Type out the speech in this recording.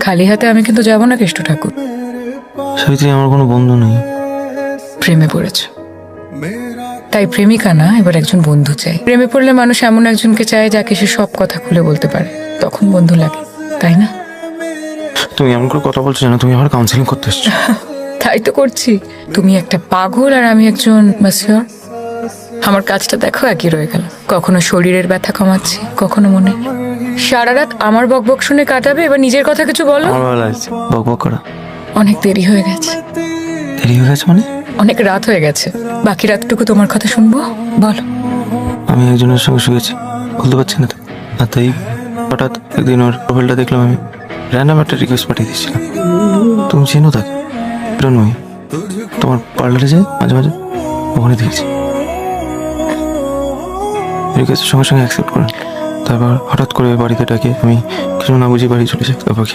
খালি হাতে আমি কিন্তু যাব না কেষ্ট ঠাকুর। সাবিত্রী আমার কোনো বন্ধু নেই। প্রেমে পড়েছ। তাই প্রেমিকা না এবার একজন বন্ধু চাই। প্রেমে পড়লে মানুষ এমন একজনকে চায় যাকে সে সব কথা খুলে বলতে পারে। তখন বন্ধু লাগে তাই না? তুমি এমন করে কথা বলছো জানো তুমি আমার কাউন্সিলিং করতে এসছো। তাই তো করছি। তুমি একটা পাগল আর আমি একজন মাসিয়র আমার কাজটা দেখো একই রয়ে গেল। কখনো শরীরের ব্যথা কমাচ্ছি কখনো মনে সারা রাত আমার বকবক শুনে কাটাবে? এবার নিজের কথা কিছু বলো। আমার ভালো লাগছে। বক বক করা। অনেক দেরি হয়ে গেছে। দেরি হয়ে গেছে মানে? অনেক রাত হয়ে গেছে। বাকি রাতটুকু তোমার কথা শুনব? বলো। আমি একজনের সঙ্গে শুয়েছি। বলতে পারছি না তো। আর তাই হঠাৎ একদিন ওর প্রোফাইলটা দেখলাম আমি। র্যান্ডাম একটা রিকোয়েস্ট পাঠিয়ে দিয়েছিলাম। তুমি চেনো তাকে? নই তোমার পার্লারে যাই? মাঝে মাঝে? ওখানে দেখেছি। রিকোয়েস্টের সঙ্গে সঙ্গে অ্যাকসেপ্ট করেন। তারপর হঠাৎ করে বাড়িতে ডাকে আমি কিছু না বুঝে বাড়ি চলে যাই তারপর